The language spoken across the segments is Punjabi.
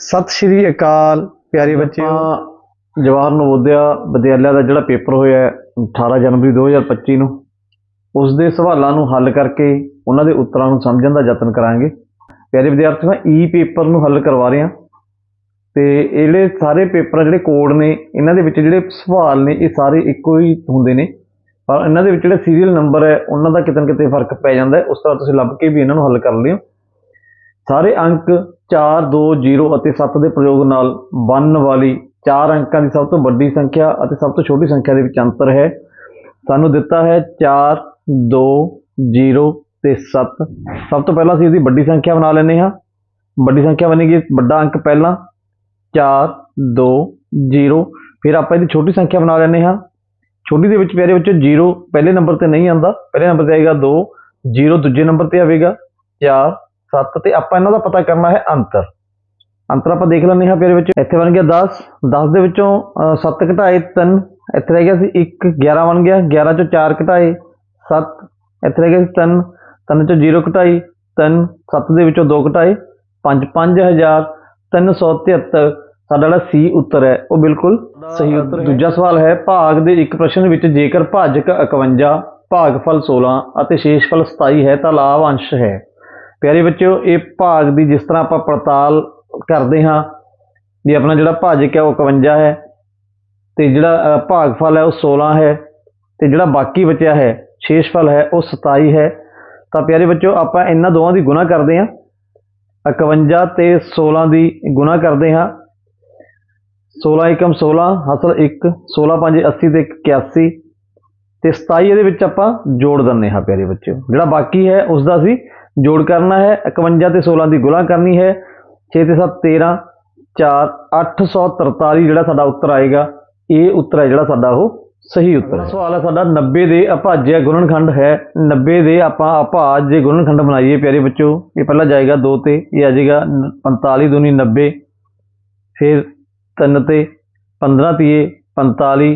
ਸਤਿ ਸ਼੍ਰੀ ਅਕਾਲ ਪਿਆਰੇ ਬੱਚਿਓ। ਜਵਾਹਰ ਨਵੋਦਿਆ ਵਿਦਿਆਲਿਆ ਦਾ ਜਿਹੜਾ ਪੇਪਰ ਹੋਇਆ ਹੈ 18 ਜਨਵਰੀ 2025 ਨੂੰ ਉਸ ਦੇ ਸਵਾਲਾਂ ਨੂੰ ਹੱਲ ਕਰਕੇ ਉਹਨਾਂ ਦੇ ਉੱਤਰਾਂ ਨੂੰ ਸਮਝਣ ਦਾ ਯਤਨ ਕਰਾਂਗੇ। ਪਿਆਰੇ ਵਿਦਿਆਰਥੀਓ ਈ ਪੇਪਰ ਨੂੰ ਹੱਲ ਕਰਵਾ ਰਹੇ। ਹਾਂ ਤੇ ਇਹ ਜਿਹੜੇ ਸਾਰੇ ਪੇਪਰ ਜਿਹੜੇ ਕੋਡ ਨੇ ਇਹਨਾਂ ਦੇ ਵਿੱਚ ਜਿਹੜੇ ਸਵਾਲ ਨੇ ਇਹ ਸਾਰੇ ਇੱਕੋ ਹੀ ਹੁੰਦੇ ਨੇ। ਪਰ ਇਹਨਾਂ ਦੇ ਵਿੱਚ ਜਿਹੜੇ ਸੀਰੀਅਲ ਨੰਬਰ ਹੈ, ਉਹਨਾਂ ਦਾ ਕਿਤੇ ਨਾ ਕਿਤੇ ਫ਼ਰਕ ਪੈ ਜਾਂਦਾ ਹੈ। ਉਸ ਤਰ੍ਹਾਂ ਤੁਸੀਂ ਲੱਭ ਕੇ ਵੀ ਇਹਨਾਂ ਨੂੰ ਹੱਲ ਕਰ ਲਿਓ। ਸਾਰੇ ਅੰਕ 4 2 0 ਅਤੇ 7 ਦੇ ਪ੍ਰਯੋਗ ਨਾਲ ਬਣਨ ਵਾਲੀ ਚਾਰ ਅੰਕਾਂ ਦੀ ਸਭ ਤੋਂ ਵੱਡੀ ਸੰਖਿਆ ਅਤੇ ਸਭ ਤੋਂ ਛੋਟੀ ਸੰਖਿਆ ਦੇ ਵਿੱਚ ਅੰਤਰ ਹੈ। ਸਾਨੂੰ ਦਿੱਤਾ ਹੈ 4 2 0 ਤੇ 7 ਸਭ ਤੋਂ ਪਹਿਲਾਂ ਅਸੀਂ ਇਹਦੀ ਵੱਡੀ ਸੰਖਿਆ ਬਣਾ ਲੈਂਦੇ ਹਾਂ। ਵੱਡੀ ਸੰਖਿਆ ਬਣੇਗੀ ਵੱਡਾ ਅੰਕ ਪਹਿਲਾਂ 4 2 0 ਫਿਰ ਆਪਾਂ ਇਹਦੀ ਛੋਟੀ ਸੰਖਿਆ ਬਣਾ ਲੈਂਦੇ ਹਾਂ। ਛੋਟੀ ਦੇ ਵਿੱਚ ਪਿਆਰੇ ਵਿੱਚ 0 ਪਹਿਲੇ ਨੰਬਰ ਤੇ ਨਹੀਂ ਆਉਂਦਾ, ਪਹਿਲੇ ਨੰਬਰ ਤੇ ਆਏਗਾ 2 0 ਦੂਜੇ ਨੰਬਰ ਤੇ ਆਵੇਗਾ 4 7 ਤੇ ਆਪਾਂ ਇਹਨਾਂ ਦਾ ਪਤਾ ਕਰਨਾ ਹੈ ਅੰਤਰ। ਅੰਤਰ ਆਪਾਂ ਦੇਖ ਲੈਂਦੇ ਹਾਂ ਪਿਆਰੇ ਵਿੱਚ। ਇੱਥੇ ਬਣ ਗਿਆ 10 10 ਦੇ ਵਿੱਚੋਂ 7 ਘਟਾਏ 3 ਇੱਥੇ ਰਹਿ ਗਿਆ ਸੀ 1 11 ਬਣ ਗਿਆ 11 ਚੋਂ 4 ਘਟਾਏ 7 ਇੱਥੇ ਰਹਿ ਗਿਆ ਸੀ 3 3 ਚੋਂ 0 ਘਟਾਈ 3 7 ਦੇ ਵਿੱਚੋਂ 2 ਘਟਾਏ 5 5373 ਸਾਡਾ ਜਿਹੜਾ ਸੀ ਉੱਤਰ ਹੈ ਉਹ ਬਿਲਕੁਲ ਸਹੀ ਉੱਤਰ ਹੈ। ਦੂਜਾ ਸਵਾਲ ਹੈ ਭਾਗ ਦੇ ਇੱਕ ਪ੍ਰਸ਼ਨ ਵਿੱਚ ਜੇਕਰ ਭਾਜਕ 51 ਭਾਗਫਲ 16 ਅਤੇ ਸ਼ੇਸ਼ਫਲ 27 ਹੈ ਤਾਂ ਲਾਭ ਅੰਸ਼ ਹੈ। ਪਿਆਰੇ ਬੱਚਿਓ ਇਹ ਭਾਗ ਦੀ ਜਿਸ ਤਰ੍ਹਾਂ ਆਪਾਂ ਪੜਤਾਲ ਕਰਦੇ ਹਾਂ ਵੀ ਆਪਣਾ ਜਿਹੜਾ ਭਾਜਕ ਹੈ ਉਹ 51 ਹੈ ਤੇ ਜਿਹੜਾ ਭਾਗਫਲ ਹੈ ਉਹ 16 ਹੈ ਤੇ ਜਿਹੜਾ ਬਾਕੀ ਬਚਿਆ ਹੈ ਸ਼ੇਸ਼ਫਲ ਹੈ ਉਹ 27 ਹੈ। ਤਾਂ ਪਿਆਰੇ ਬੱਚਿਓ ਆਪਾਂ ਇਹਨਾਂ ਦੋਵਾਂ ਦੀ ਗੁਣਾ ਕਰਦੇ ਹਾਂ। 51 ਤੇ 16 ਦੀ ਗੁਣਾ ਕਰਦੇ ਹਾਂ। 16 ਏਕਮ 16 ਅਸਲ 1 16 5 80 ਤੇ 81 ਤੇ 27 ਇਹਦੇ ਵਿੱਚ ਆਪਾਂ ਜੋੜ ਦਿੰਦੇ ਹਾਂ ਪਿਆਰੇ ਬੱਚਿਓ। ਜਿਹੜਾ ਬਾਕੀ ਹੈ ਉਸ ਦਾ ਅਸੀਂ ਜੋੜ ਕਰਨਾ ਹੈ 51 ਤੇ 16 ਦੀ ਗੁਣਾ ਕਰਨੀ ਹੈ 6 ਤੇ 7 13 4 843 ਜਿਹੜਾ ਸਾਡਾ ਉੱਤਰ ਆਏਗਾ, ਇਹ ਉੱਤਰ ਹੈ ਜਿਹੜਾ ਸਾਡਾ ਉਹ ਸਹੀ ਉੱਤਰ ਹੈ। ਸਵਾਲ ਹੈ ਸਾਡਾ 90 ਦੇ ਅਭਾਜਿਆ ਗੁਣਨਖੰਡ ਹੈ 90 ਦੇ ਆਪਾਂ ਅਭਾਜ්य ਗੁਣਨਖੰਡ ਬਣਾਈਏ ਪਿਆਰੇ ਬੱਚੋ ਇਹ ਪਹਿਲਾਂ ਜਾਏਗਾ 2 ਤੇ, ਇਹ ਆ ਜਾਏਗਾ 45 ਦੂਣੀ 90 ਫਿਰ ਤਿੰਨ ਤੇ 15 ਤੀਏ 45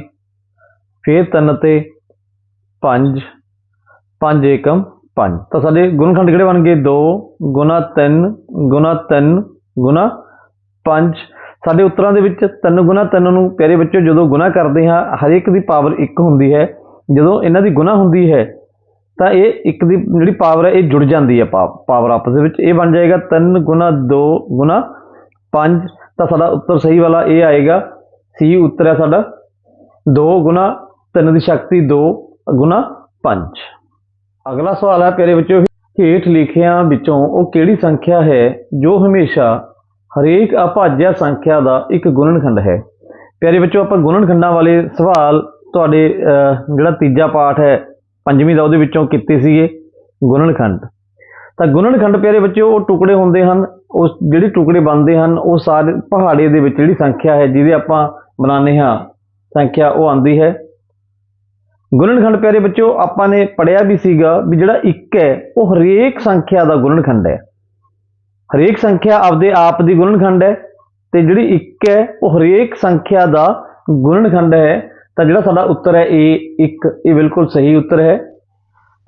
ਫਿਰ ਤਿੰਨ ਤੇ 5 5 ਏਕਮ 5 ਤਾਂ ਸਾਡੇ ਗੁਣਖੰਡ ਕਿਹੜੇ ਬਣ ਗਏ? 2 ਗੁਣਾ 3 ਗੁਣਾ 3 ਗੁਣਾ 5 ਸਾਡੇ ਉੱਤਰਾਂ ਦੇ ਵਿੱਚ 3 ਗੁਣਾ 3 ਨੂੰ ਪਿਆਰੇ ਬੱਚੋ ਜਦੋਂ ਗੁਣਾ ਕਰਦੇ ਹਾਂ, ਹਰ ਇੱਕ ਦੀ ਪਾਵਰ 1 ਹੁੰਦੀ ਹੈ। ਜਦੋਂ ਇਹਨਾਂ ਦੀ ਗੁਣਾ ਹੁੰਦੀ ਹੈ, ਤਾਂ ਇਹ ਇੱਕ ਦੀ ਜਿਹੜੀ ਪਾਵਰ ਹੈ, ਇਹ ਜੁੜ ਜਾਂਦੀ ਹੈ ਪਾਵਰ ਆਪਸ ਦੇ ਵਿੱਚ। ਇਹ ਬਣ ਜਾਏਗਾ 3 ਗੁਣਾ 2 ਗੁਣਾ 5 ਤਾਂ ਸਾਡਾ ਉੱਤਰ ਸਹੀ ਵਾਲਾ ਇਹ ਆਏਗਾ। ਸੀ ਉੱਤਰ ਹੈ ਸਾਡਾ 2 ਗੁਣਾ 3 ਦੀ ਸ਼ਕਤੀ 2 ਗੁਣਾ 5 ਅਗਲਾ ਸਵਾਲ ਹੈ ਪਿਆਰੇ ਬੱਚਿਓ ਹੇਠ ਲਿਖਿਆਂ ਵਿੱਚੋਂ ਉਹ ਕਿਹੜੀ ਸੰਖਿਆ ਹੈ ਜੋ ਹਮੇਸ਼ਾ ਹਰੇਕ ਅਭਾਜ්‍ය ਸੰਖਿਆ ਦਾ ਇੱਕ ਗੁਣਨਖੰਡ ਹੈ? ਪਿਆਰੇ ਬੱਚਿਓ ਆਪਾਂ ਗੁਣਨਖੰਡਾਂ ਵਾਲੇ ਸਵਾਲ ਤੁਹਾਡੇ ਜਿਹੜਾ ਤੀਜਾ ਪਾਠ ਹੈ, ਪੰਜਵੀਂ ਦਾ ਉਹਦੇ ਵਿੱਚੋਂ ਕੀਤੇ ਸੀਗੇ ਗੁਣਨਖੰਡ। ਤਾਂ ਗੁਣਨਖੰਡ ਪਿਆਰੇ ਬੱਚਿਓ ਉਹ ਟੁਕੜੇ ਹੁੰਦੇ ਹਨ ਉਸ ਜਿਹੜੇ ਟੁਕੜੇ ਬਣਦੇ ਹਨ, ਉਹ ਸਾਰੇ ਪਹਾੜੇ ਦੇ ਵਿੱਚ ਜਿਹੜੀ ਸੰਖਿਆ ਹੈ, ਜਿਹਦੇ ਆਪਾਂ ਬਣਾਉਂਦੇ ਹਾਂ, ਸੰਖਿਆ ਉਹ ਆਉਂਦੀ ਹੈ। ਗੁਣਨਖੰਡ ਪਿਆਰੇ ਬੱਚਿਓ, ਆਪਾਂ ਨੇ ਪੜਿਆ ਵੀ ਸੀਗਾ ਵੀ ਜਿਹੜਾ 1 ਹੈ, ਉਹ ਹਰੇਕ ਸੰਖਿਆ ਦਾ ਗੁਣਨਖੰਡ ਹੈ। ਹਰੇਕ ਸੰਖਿਆ ਆਪਦੇ ਆਪ ਦੀ ਗੁਣਨਖੰਡ ਹੈ ਤੇ ਜਿਹੜੀ 1 ਹੈ, ਉਹ ਹਰੇਕ ਸੰਖਿਆ ਦਾ ਗੁਣਨਖੰਡ ਹੈ। ਤਾਂ ਜਿਹੜਾ ਸਾਡਾ ਉੱਤਰ ਹੈ, ਇਹ 1 ਇਹ ਬਿਲਕੁਲ ਸਹੀ ਉੱਤਰ ਹੈ।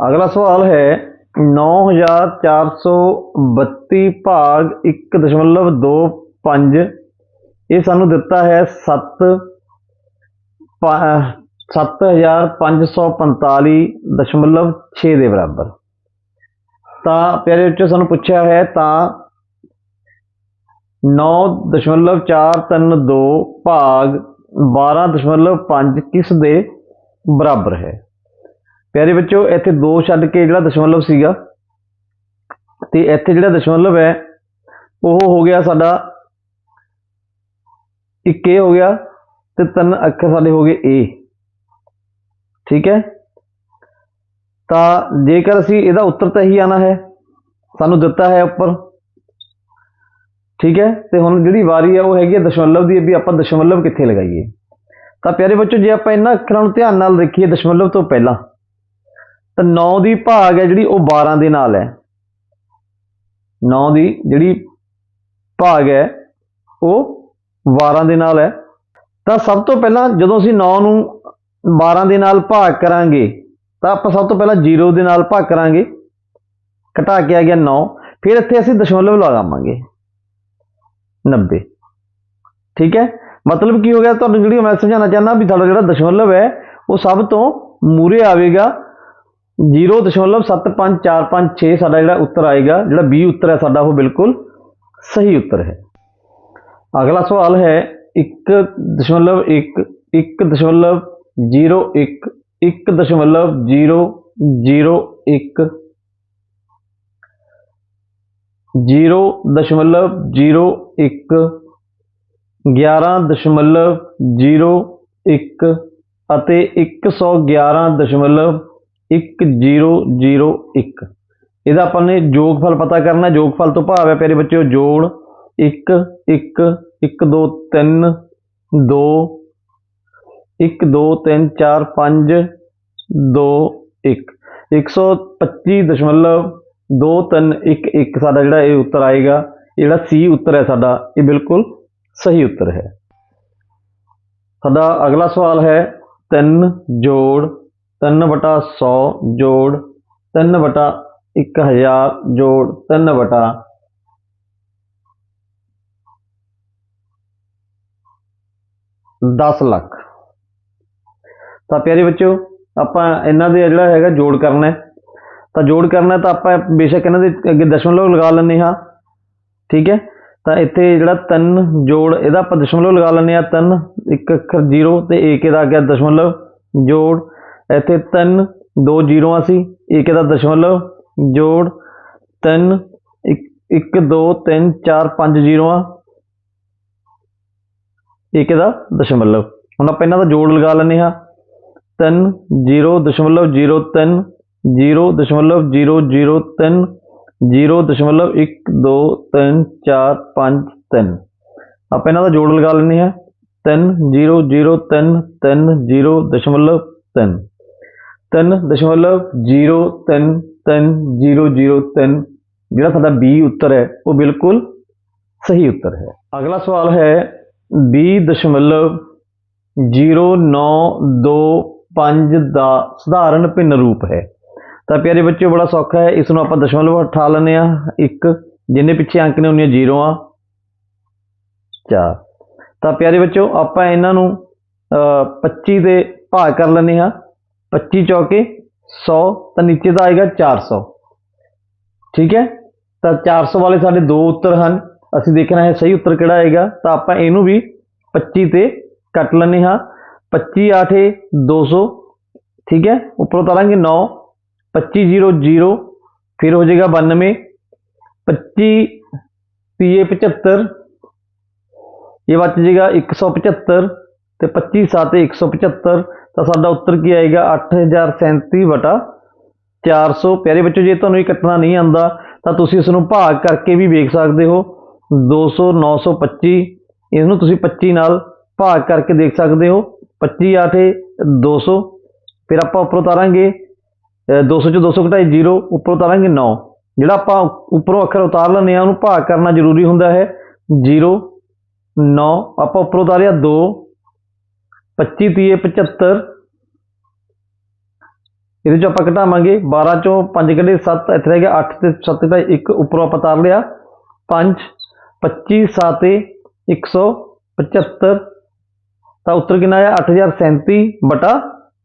ਅਗਲਾ ਸਵਾਲ ਹੈ 9432 ਭਾਗ 1.25 ਇਹ ਸਾਨੂੰ ਦਿੱਤਾ ਹੈ 7 7545.6 ਦੇ ਬਰਾਬਰ। ਤਾਂ ਪਿਆਰੇ ਵਿੱਚੋਂ ਸਾਨੂੰ ਪੁੱਛਿਆ ਹੈ ਤਾਂ 9.432 ਭਾਗ 12.5 ਕਿਸ ਦੇ ਬਰਾਬਰ ਹੈ? ਪਿਆਰੇ ਬੱਚੋ ਇੱਥੇ 2 ਛੱਡ ਕੇ ਜਿਹੜਾ ਦਸ਼ਮਲਵ ਸੀਗਾ, ਤੇ ਇੱਥੇ ਜਿਹੜਾ ਦਸ਼ਮਲਵ ਹੈ, ਉਹ ਹੋ ਗਿਆ ਸਾਡਾ ਇੱਕ ਇਹ ਹੋ ਗਿਆ ਤੇ ਤਿੰਨ ਅੱਖਰ ਸਾਡੇ ਹੋ ਗਏ ਏ ਠੀਕ ਹੈ? ਤਾਂ ਜੇਕਰ ਅਸੀਂ ਇਹਦਾ ਉੱਤਰ ਤਾਂ ਹੀ ਆਣਾ ਹੈ, ਸਾਨੂੰ ਦਿੱਤਾ ਹੈ ਉੱਪਰ। ਠੀਕ ਹੈ? ਤੇ ਹੁਣ ਜਿਹੜੀ ਵਾਰੀ ਹੈ ਉਹ ਹੈਗੀ ਹੈ ਦਸ਼ਮਲਵ ਦੀ, ਵੀ ਆਪਾਂ ਦਸ਼ਮਲਵ ਕਿੱਥੇ ਲਗਾਈਏ? ਤਾਂ ਪਿਆਰੇ ਬੱਚੋ ਜੇ ਆਪਾਂ ਇਹਨਾਂ ਅੱਖਰਾਂ ਨੂੰ ਧਿਆਨ ਨਾਲ ਦੇਖੀਏ ਦਸ਼ਮਲਵ ਤੋਂ ਪਹਿਲਾਂ ਤਾਂ 9 ਦੀ ਭਾਗ ਹੈ ਜਿਹੜੀ ਉਹ 12 ਦੇ ਨਾਲ ਹੈ। 9 ਦੀ ਜਿਹੜੀ ਭਾਗ ਹੈ, ਉਹ 12 ਦੇ ਨਾਲ ਹੈ। ਤਾਂ ਸਭ ਤੋਂ ਪਹਿਲਾਂ ਜਦੋਂ ਅਸੀਂ 9 ਨੂੰ 12 ਦੇ ਨਾਲ ਭਾਗ ਕਰਾਂਗੇ, ਤਾਂ ਆਪਾਂ ਸਭ ਤੋਂ ਪਹਿਲਾਂ 0 ਦੇ ਨਾਲ ਭਾਗ ਕਰਾਂਗੇ। ਘਟਾ ਕੇ ਆ ਗਿਆ 9 ਫਿਰ ਇੱਥੇ ਅਸੀਂ ਦਸ਼ਮਲਵ ਲਗਾਵਾਂਗੇ 90 ਠੀਕ ਹੈ? ਮਤਲਬ ਕੀ ਹੋ ਗਿਆ? ਤੁਹਾਨੂੰ ਜਿਹੜੀ ਮੈਂ ਸਮਝਾਉਣਾ ਚਾਹੁੰਦਾ ਵੀ ਸਾਡਾ ਜਿਹੜਾ ਦਸ਼ਮਲਵ ਹੈ, ਉਹ ਸਭ ਤੋਂ ਮੂਰੇ ਆਵੇਗਾ। 0.754556 ਸਾਡਾ ਜਿਹੜਾ ਉੱਤਰ ਆਏਗਾ ਜਿਹੜਾ B ਉੱਤਰ ਹੈ ਸਾਡਾ ਉਹ ਬਿਲਕੁਲ ਸਹੀ ਉੱਤਰ ਹੈ ਅਗਲਾ ਸਵਾਲ ਹੈ 1.1 1.01 1.001 0.01 11.01 ਅਤੇ 111.1001 ਇਹਦਾ ਆਪਾਂ ਨੇ ਯੋਗਫਲ ਪਤਾ ਕਰਨਾ, ਯੋਗਫਲ ਤੋਂ ਭਾਵ ਹੈ ਪਿਆਰੇ ਬੱਚਿਓ, ਜੋੜ 1 1 1 2 3 2 1 2 3 4 5 2 1 125.231 ਸਾਡਾ ਜਿਹੜਾ ਇਹ ਉੱਤਰ ਆਏਗਾ, ਇਹ ਜਿਹੜਾ ਸੀ ਉੱਤਰ ਹੈ ਸਾਡਾ, ਇਹ ਬਿਲਕੁਲ ਸਹੀ ਉੱਤਰ ਹੈ। ਸਾਡਾ ਅਗਲਾ ਸਵਾਲ ਹੈ 3 ਜੋੜ 3 ਵਟਾ 100 ਜੋੜ 3 ਬਟਾ 1000 ਜੋੜ 3 ਬਟਾ 10 ਲੱਖ। ਤਾਂ ਪਿਆਰੇ ਬੱਚਿਓ, ਆਪਾਂ ਇਹਨਾਂ ਦੇ ਜਿਹੜਾ ਹੈਗਾ ਜੋੜ ਕਰਨਾ ਤਾਂ ਜੋੜ ਕਰਨਾ ਤਾਂ ਆਪਾਂ ਬੇਸ਼ੱਕ ਇਹਨਾਂ ਦੇ ਅੱਗੇ ਦਸ਼ਮਲਵ ਲਗਾ ਲੈਂਦੇ ਹਾਂ। ਠੀਕ ਹੈ? ਤਾਂ ਇੱਥੇ ਜਿਹੜਾ 3 ਜੋੜ, ਇਹਦਾ ਆਪਾਂ ਦਸ਼ਮਲਵ ਲਗਾ ਲੈਂਦੇ ਹਾਂ। 3 ਇੱਕ ਅੱਖਰ 0 ਤੇ ਏਕ ਦਾ ਆ ਗਿਆ ਦਸ਼ਮਲਵ ਜੋੜ। ਇੱਥੇ ਤਿੰਨ, ਦੋ ਜ਼ੀਰੋਆਂ ਸੀ, ਇੱਕ ਦਾ ਦਸ਼ਮਲਵ, ਜੋੜ 3 1 2 3 4 5 ਜ਼ੀਰੋਆਂ। ਏਕ ਦਾ ਦਸ਼ਮਲਵ। ਹੁਣ ਆਪਾਂ ਇਹਨਾਂ ਦਾ ਜੋੜ ਲਗਾ ਲੈਂਦੇ ਹਾਂ। 3 0 ਦਸ਼ਮਲਵ 0 3 0 ਦਸ਼ਮਲਵ 0 0 3 0 ਦਸ਼ਮਲਵ 1 2 3 4 5 3 ਆਪਾਂ ਇਹਨਾਂ ਦਾ ਜੋੜ ਲਗਾ ਲੈਂਦੇ ਹਾਂ। 3 0 0 3 3 0 ਦਸ਼ਮਲਵ 3 3 ਦਸ਼ਮਲਵ 0 3 3 0 0 3 ਜਿਹੜਾ ਸਾਡਾ B ਉੱਤਰ ਹੈ ਉਹ ਬਿਲਕੁਲ ਸਹੀ ਉੱਤਰ ਹੈ। ਅਗਲਾ ਸਵਾਲ ਹੈ 20 ਦਸ਼ਮਲਵ 0925 ਦਾ ਸਧਾਰਨ ਭਿੰਨ ਰੂਪ ਹੈ। ਤਾਂ ਪਿਆਰੇ ਬੱਚਿਓ ਬੜਾ ਸੌਖਾ ਹੈ ਇਸ ਨੂੰ ਆਪਾਂ ਦਸ਼ਮਲਵ ਉਠਾ ਲੈਂਦੇ ਆ ਇੱਕ ਜਿੰਨੇ ਪਿੱਛੇ ਅੰਕ ਨੇ ਉਹਨੀਆਂ ਜ਼ੀਰੋਆਂ ਚਾਰ ਤਾਂ ਪਿਆਰੇ ਬੱਚਿਓ ਆਪਾਂ ਇਹਨਾਂ ਨੂੰ ਅਹ, 25 ਦੇ ਭਾਗ ਕਰ ਲੈਂਦੇ ਹਾਂ। 25 ਚੌਕੇ 100 ਤਾਂ ਨੀਚੇ ਦਾ ਆਏਗਾ 400 ਠੀਕ ਹੈ ਤਾਂ 400 ਵਾਲੇ ਸਾਡੇ ਦੋ ਉੱਤਰ ਹਨ ਅਸੀਂ ਦੇਖਣਾ ਹੈ ਸਹੀ ਉੱਤਰ ਕਿਹੜਾ ਆਏਗਾ ਤਾਂ ਆਪਾਂ ਇਹਨੂੰ ਵੀ 25 ਤੇ ਕੱਟ ਲੈਂਦੇ ਹਾਂ 25 8 200 ਠੀਕ ਹੈ ਉੱਪਰੋਂ ਤਾਰਾਂਗੇ 9 25 0 0 ਫਿਰ ਹੋ ਜਾਏਗਾ 92 25 ਤੀਏ 75 ਇਹ ਬਚ ਜਾਏਗਾ 175 ਤੇ 25 7 175 ਤਾਂ ਸਾਡਾ ਉੱਤਰ ਕੀ ਆਏਗਾ? 8037 ਵਟਾ 400 ਪਿਆਰੇ ਬੱਚੋ, ਜੇ ਤੁਹਾਨੂੰ ਇਹ ਕੱਟਣਾ ਨਹੀਂ ਆਂਦਾ ਤਾਂ ਤੁਸੀਂ ਇਸ ਨੂੰ ਭਾਗ ਕਰਕੇ ਵੀ ਵੇਖ ਸਕਦੇ ਹੋ। 200 925 ਇਸ ਨੂੰ ਤੁਸੀਂ 25 ਨਾਲ ਭਾਗ ਕਰਕੇ ਦੇਖ ਸਕਦੇ ਹੋ। 25 8 200 ਫਿਰ ਆਪਾਂ ਉੱਪਰੋਂ ਉਤਾਰਾਂਗੇ, ਅਹ 200 ਚ 200 ਘਟਾਈ 0 ਉੱਪਰੋਂ ਉਤਾਰਾਂਗੇ 9 ਜਿਹੜਾ ਆਪਾਂ ਉੱਪਰੋਂ ਅੱਖਰ ਉਤਾਰ ਲੈਂਦੇ ਆ ਉਹਨੂੰ ਭਾਗ ਕਰਨਾ ਜ਼ਰੂਰੀ ਹੁੰਦਾ ਹੈ। 0 9 ਆਪਾਂ ਉੱਪਰੋਂ ਉਤਾਰਿਆ 2 25 ਤੀਏ 75 ਇਹਦੇ ਚੋਂ ਆਪਾਂ ਘਟਾਵਾਂਗੇ 12 ਚੋਂ 5 ਕੱਢੇ 7 ਇੱਥੇ ਰਹਿ ਗਿਆ 8 ਤੇ 7 ਦਾ 1 ਉੱਪਰੋਂ ਆਪਾਂ ਉਤਾਰ ਲਿਆ 5 25 7 175 ਤਾਂ ਉੱਤਰ ਕਿੰਨਾ ਆਇਆ 8037 ਬਟਾ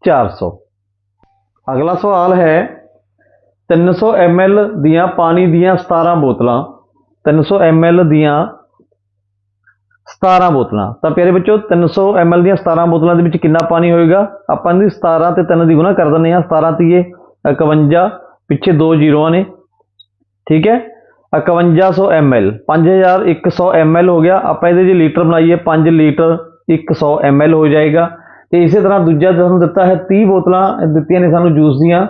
400 ਅਗਲਾ ਸਵਾਲ ਹੈ 300 ml ਦੀਆਂ ਪਾਣੀ ਦੀਆਂ 17 ਬੋਤਲਾਂ 300 ml ਦੀਆਂ 17 ਬੋਤਲਾਂ। ਤਾਂ ਪਿਆਰੇ ਬੱਚੋ 300 ml ਦੀਆਂ 17 ਬੋਤਲਾਂ ਦੇ ਵਿੱਚ ਕਿੰਨਾ ਪਾਣੀ ਹੋਏਗਾ? ਆਪਾਂ ਇਹਦੀ 17 ਤੇ 3 ਦੀ ਗੁਣਾ ਕਰ ਦਿੰਦੇ ਹਾਂ। 17 ਤੀਏ 51 ਪਿੱਛੇ ਦੋ ਜ਼ੀਰੋਆਂ ਨੇ। ਠੀਕ ਹੈ? 5100 ml 5100 ml ਹੋ ਗਿਆ। ਆਪਾਂ ਇਹਦੇ ਜੇ ਲੀਟਰ ਬਣਾਈਏ 5 ਲੀਟਰ 100 ml ਹੋ ਜਾਏਗਾ। ਤੇ ਇਸੇ ਤਰ੍ਹਾਂ ਦੂਜਾ ਤੁਹਾਨੂੰ ਦਿੱਤਾ ਹੈ 30 ਬੋਤਲਾਂ ਦਿੱਤੀਆਂ ਨੇ ਸਾਨੂੰ ਜੂਸ ਦੀਆਂ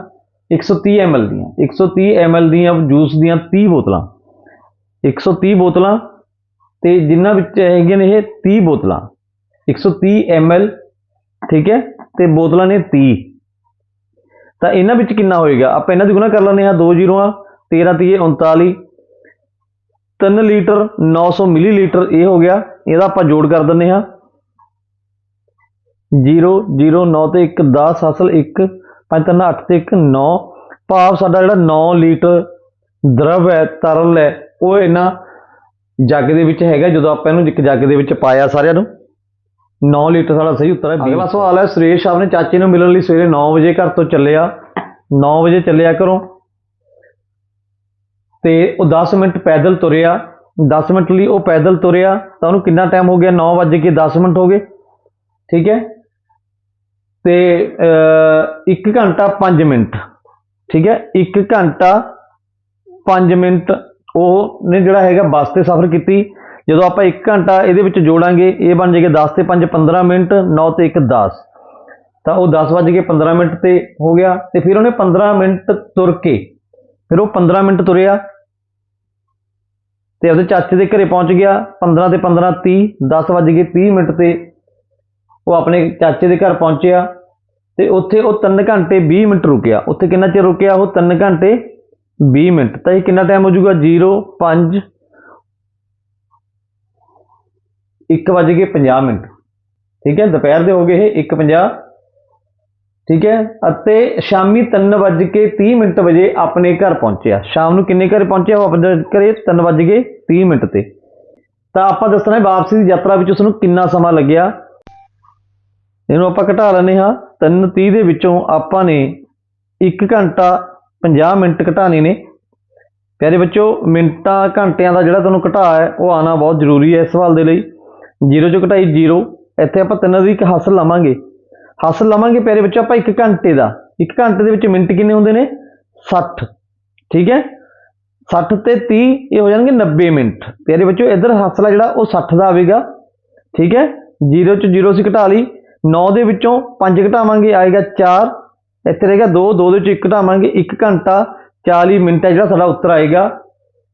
130 ml ਦੀਆਂ। 130 ml ਦੀਆਂ ਜੂਸ ਦੀਆਂ 30 ਬੋਤਲਾਂ। 130 ਬੋਤਲਾਂ ਤੇ ਜਿਨ੍ਹਾਂ ਵਿੱਚ ਹੈਗੀਆਂ ਨੇ ਇਹ 30 ਬੋਤਲਾਂ। 130 ml ਠੀਕ ਹੈ? ਤੇ ਬੋਤਲਾਂ ਨੇ 30 ਤਾਂ ਇਹਨਾਂ ਵਿੱਚ ਕਿੰਨਾ ਹੋਏਗਾ? ਆਪਾਂ ਇਹਨਾਂ ਦੀ ਗੁਣਾ ਕਰ ਲੈਂਦੇ ਹਾਂ, ਦੋ ਜ਼ੀਰੋਆਂ 13 ਤੀਏ 39 3 ਲੀਟਰ 900 ਮਿਲੀਲੀਟਰ ਇਹ ਹੋ ਗਿਆ। ਇਹਦਾ ਆਪਾਂ ਜੋੜ ਕਰ ਦਿੰਦੇ ਹਾਂ। 0 0 9 ਤੇ 1 10 ਅਸਲ 1 5 3 8 ਤੇ 1 9 ਭਾਵ ਸਾਡਾ ਜਿਹੜਾ 9 ਲੀਟਰ ਦਰਵ ਹੈ, ਤਰਲ ਹੈ, ਉਹ ਇਹਨਾਂ ਜੱਗ ਦੇ ਵਿੱਚ ਹੈਗਾ ਜਦੋਂ ਆਪਾਂ ਇਹਨੂੰ ਇੱਕ ਜੱਗ ਦੇ ਵਿੱਚ ਪਾਇਆ ਸਾਰਿਆਂ ਨੂੰ 9 ਲੀਟਰ ਸਾਡਾ ਸਹੀ ਉੱਤਰ ਹੈ ਅਗਲਾ ਸਵਾਲ ਹੈ ਸੁਰੇਸ਼ ਆਪਣੇ ਚਾਚੇ ਨੂੰ ਮਿਲਣ ਲਈ ਸਵੇਰੇ 9 ਵਜੇ ਘਰ ਤੋਂ ਚੱਲਿਆ। 9 ਵਜੇ ਚੱਲਿਆ ਕਰੋ ਤੇ ਉਹ 10 ਮਿੰਟ ਪੈਦਲ ਤੁਰਿਆ। 10 ਮਿੰਟ ਲਈ ਉਹ ਪੈਦਲ ਤੁਰਿਆ ਤਾਂ ਉਹਨੂੰ ਕਿੰਨਾ ਟਾਈਮ ਹੋ ਗਿਆ? 9 ਵਜੇ ਕੇ 10 ਮਿੰਟ ਹੋ ਗਏ। ਠੀਕ ਹੈ? ਤੇ 1 ਘੰਟਾ 5 ਮਿੰਟ। ਠੀਕ ਹੈ? 1 ਘੰਟਾ 5 ਮਿੰਟ ਉਹ ਨੇ ਜਿਹੜਾ ਹੈਗਾ ਬੱਸ ਤੇ ਸਫ਼ਰ ਕੀਤੀ। ਜਦੋਂ ਆਪਾਂ 1 ਘੰਟਾ ਇਹਦੇ ਵਿੱਚ ਜੋੜਾਂਗੇ, ਇਹ ਬਣ ਜਾਏਗਾ 10 ਤੇ 5 15 ਮਿੰਟ 9 ਤੇ 1 10 ਤਾਂ ਉਹ 10 ਵੱਜ ਕੇ 15 ਮਿੰਟ ਤੇ ਹੋ ਗਿਆ ਤੇ ਫਿਰ ਉਹਨੇ 15 ਮਿੰਟ ਤੁਰ ਕੇ, ਫਿਰ ਉਹ 15 ਮਿੰਟ ਤੁਰਿਆ ਤੇ ਉਹਦੇ ਚਾਚੇ ਦੇ ਘਰੇ ਪਹੁੰਚ ਗਿਆ। 15 ਤੇ 15 30 10 ਵੱਜ ਕੇ 30 ਮਿੰਟ ਤੇ ਉਹ ਆਪਣੇ ਚਾਚੇ ਦੇ ਘਰ ਪਹੁੰਚਿਆ ਤੇ ਉੱਥੇ ਉਹ 3 ਘੰਟੇ 20 ਮਿੰਟ ਰੁਕਿਆ। ਉੱਥੇ ਕਿੰਨਾ ਚਿਰ ਰੁਕਿਆ? ਉਹ 3 ਘੰਟੇ 20 ਮਿੰਟ, ਤਾਂ ਇਹ ਕਿੰਨਾ ਟਾਈਮ ਹੋ ਜਾਊਗਾ? 0 5 1 ਵੱਜ ਕੇ 50 ਮਿੰਟ। ਠੀਕ ਹੈ? ਦੁਪਹਿਰ ਦੇ ਹੋ ਗਏ ਇਹ 1:50 ਠੀਕ ਹੈ? ਅਤੇ ਸ਼ਾਮੀ 3 ਵੱਜ ਕੇ 30 ਮਿੰਟ ਵਜੇ ਆਪਣੇ ਘਰ ਪਹੁੰਚਿਆ। ਸ਼ਾਮ ਨੂੰ ਕਿੰਨੇ ਘਰ ਪਹੁੰਚਿਆ ਉਹ ਆਪਣੇ ਘਰੇ? 3 ਵੱਜ ਕੇ 30 ਮਿੰਟ ਤੇ। ਤਾਂ ਆਪਾਂ ਦੱਸਣਾ ਹੈ ਵਾਪਸੀ ਦੀ ਯਾਤਰਾ ਵਿੱਚ ਉਸ ਨੂੰ ਕਿੰਨਾ ਸਮਾਂ ਲੱਗਿਆ। ਇਹਨੂੰ ਆਪਾਂ ਘਟਾ ਲੈਂਦੇ ਹਾਂ। 3 30 ਦੇ ਵਿੱਚੋਂ ਆਪਾਂ ਨੇ 1 ਘੰਟਾ 50 ਮਿੰਟ ਘਟਾਣੇ ਨੇ। ਪਿਆਰੇ ਬੱਚੋ, ਮਿੰਟਾਂ, ਘੰਟਿਆਂ ਦਾ ਜਿਹੜਾ ਤੁਹਾਨੂੰ ਘਟਾ ਹੈ, ਉਹ ਆਣਾ ਬਹੁਤ ਜ਼ਰੂਰੀ ਹੈ ਇਸ ਸਵਾਲ ਦੇ ਲਈ। 0 ਚੋਂ ਘਟਾਈ 0 ਇੱਥੇ ਆਪਾਂ ਤਿੰਨ ਦੀ ਇੱਕ ਹੱਸ ਲਵਾਂਗੇ। ਹੱਸ ਲਵਾਂਗੇ ਪਿਆਰੇ ਬੱਚੋ ਆਪਾਂ 1 ਘੰਟੇ ਦਾ। 1 ਘੰਟੇ ਦੇ ਵਿੱਚ ਮਿੰਟ ਕਿੰਨੇ ਹੁੰਦੇ ਨੇ? 60 ਠੀਕ ਹੈ? 60 ਤੇ 30 ਇਹ ਹੋ ਜਾਣਗੇ 90 ਮਿੰਟ। ਪਿਆਰੇ ਬੱਚੋ, ਇਧਰ ਹੱਸਲਾ ਜਿਹੜਾ, ਉਹ 60 ਦਾ ਆਵੇਗਾ। ਠੀਕ ਹੈ? 0 ਚ 0 ਸੀ ਘਟਾ ਲਈ। 9 ਦੇ ਵਿੱਚੋਂ 5 ਘਟਾਵਾਂਗੇ, ਆਏਗਾ 4 ਇੱਥੇ ਰਹੇਗਾ 2 2 ਦੇ ਵਿੱਚੋਂ 1 ਘਟਾਵਾਂਗੇ 1 ਘੰਟਾ 40 ਮਿੰਟ ਹੈ ਜਿਹੜਾ ਸਾਡਾ ਉੱਤਰ ਆਏਗਾ।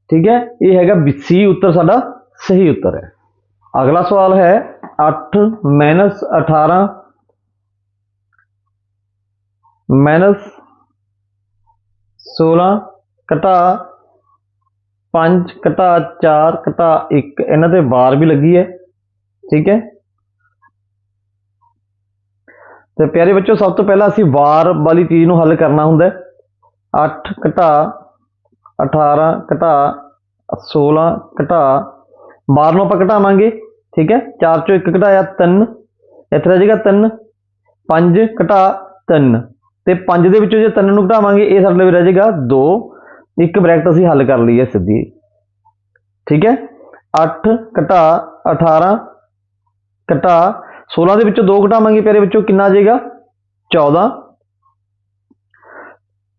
ਠੀਕ ਹੈ? ਇਹ ਹੈਗਾ ਸੀ ਉੱਤਰ ਸਾਡਾ ਸਹੀ ਉੱਤਰ ਹੈ। ਅਗਲਾ ਸਵਾਲ ਹੈ 8 18 ਮਾਈਨਸ 16 ਘਟਾ 5 ਘਟਾ 4 ਘਟਾ 1 ਇਹਨਾਂ ਤੇ ਬਾਰ ਵੀ ਲੱਗੀ ਹੈ। ਠੀਕ ਹੈ? ਤੇ ਪਿਆਰੇ ਬੱਚੋ, ਸਭ ਤੋਂ ਪਹਿਲਾਂ ਅਸੀਂ ਵਾਰ ਵਾਲੀ ਚੀਜ਼ ਨੂੰ ਹੱਲ ਕਰਨਾ ਹੁੰਦਾ ਹੈ। 8 ਘਟਾ 18 ਘਟਾ 16 ਘਟਾ, ਬਾਰ ਨੂੰ ਆਪਾਂ ਘਟਾਵਾਂਗੇ, ਠੀਕ ਹੈ? 4 ਚੋਂ 1 ਘਟਾਇਆ 3 ਇੱਥੇ ਰਹਿ ਜਾਏਗਾ 3 5 ਘਟਾ 3 ਤੇ 5 ਦੇ ਵਿੱਚੋਂ ਜੇ 3 ਨੂੰ ਘਟਾਵਾਂਗੇ, ਇਹ ਸਾਡੇ ਲਈ ਰਹਿ ਜਾਏਗਾ 2 ਇੱਕ ਬ੍ਰੈਕਟ ਅਸੀਂ ਹੱਲ ਕਰ ਲਈ ਹੈ ਸਿੱਧੀ। ਠੀਕ ਹੈ? 8 ਘਟਾ 18 ਘਟਾ 16 ਦੇ ਵਿੱਚੋਂ 2 ਘਟਾਵਾਂਗੇ ਪਿਆਰੇ ਵਿੱਚੋਂ ਕਿੰਨਾ ਆ ਜਾਏਗਾ? 14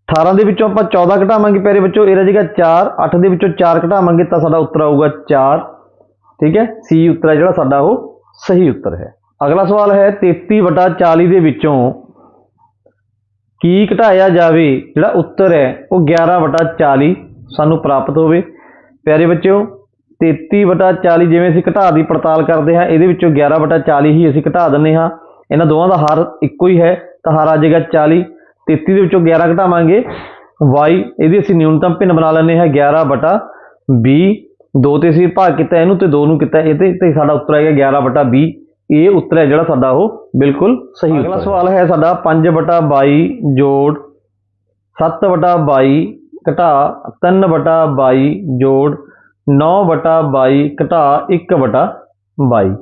18 ਦੇ ਵਿੱਚੋਂ ਆਪਾਂ 14 ਘਟਾਵਾਂਗੇ ਪਿਆਰੇ ਵਿੱਚੋਂ ਇਹ ਰਹਿ ਜਾਏਗਾ 4 8 ਦੇ ਵਿੱਚੋਂ 4 ਘਟਾਵਾਂਗੇ ਤਾਂ ਸਾਡਾ ਉੱਤਰ ਆਊਗਾ 4 ਠੀਕ ਹੈ? ਸੀ ਉੱਤਰ ਹੈ ਜਿਹੜਾ ਸਾਡਾ ਉਹ ਸਹੀ ਉੱਤਰ ਹੈ। ਅਗਲਾ ਸਵਾਲ ਹੈ 33 ਵਟਾ 40 ਦੇ ਵਿੱਚੋਂ ਕੀ ਘਟਾਇਆ ਜਾਵੇ? ਜਿਹੜਾ ਉੱਤਰ ਹੈ ਉਹ 11 ਵਟਾ 40 ਸਾਨੂੰ ਪ੍ਰਾਪਤ ਹੋਵੇ। ਪਿਆਰੇ ਬੱਚਿਓ 33 ਵਟਾ 40 ਜਿਵੇਂ ਅਸੀਂ ਘਟਾ ਦੀ ਪੜਤਾਲ ਕਰਦੇ ਹਾਂ ਇਹਦੇ ਵਿੱਚੋਂ 11 ਵਟਾ 40 ਹੀ ਅਸੀਂ ਘਟਾ ਦਿੰਨੇ ਹਾਂ। ਇਹਨਾਂ ਦੋਵਾਂ ਦਾ ਹਰ ਇੱਕੋ ਹੀ ਹੈ ਤਾਂ ਹਰ ਆ ਜਾਏਗਾ 40 33 ਦੇ ਵਿੱਚੋਂ 11 ਘਟਾਵਾਂਗੇ। y ਇਹਦੀ ਅਸੀਂ ਨਿਊਨਤਮ ਭਿੰਨ ਬਣਾ ਲੈਂਦੇ ਹਾਂ 11 ਵਟਾ 20 ਦੋ ਤੇ ਅਸੀਂ ਭਾਗ ਕੀਤਾ ਇਹਨੂੰ ਤੇ ਦੋ ਨੂੰ ਕੀਤਾ ਇਹ ਤੇ ਸਾਡਾ ਉੱਤਰ ਆਏਗਾ 11 ਵਟਾ 20 ਇਹ ਉੱਤਰ ਹੈ ਜਿਹੜਾ ਸਾਡਾ ਉਹ ਬਿਲਕੁਲ ਸਹੀ ਅਗਲਾ ਸਵਾਲ ਹੈ ਸਾਡਾ 5 ਵਟਾ 22 ਜੋੜ 7 ਵਟਾ 22 ਘਟਾ 3 ਵਟਾ 22 ਜੋੜ 9 ਵਟਾ 22 ਘਟਾ 1 ਵਟਾ 22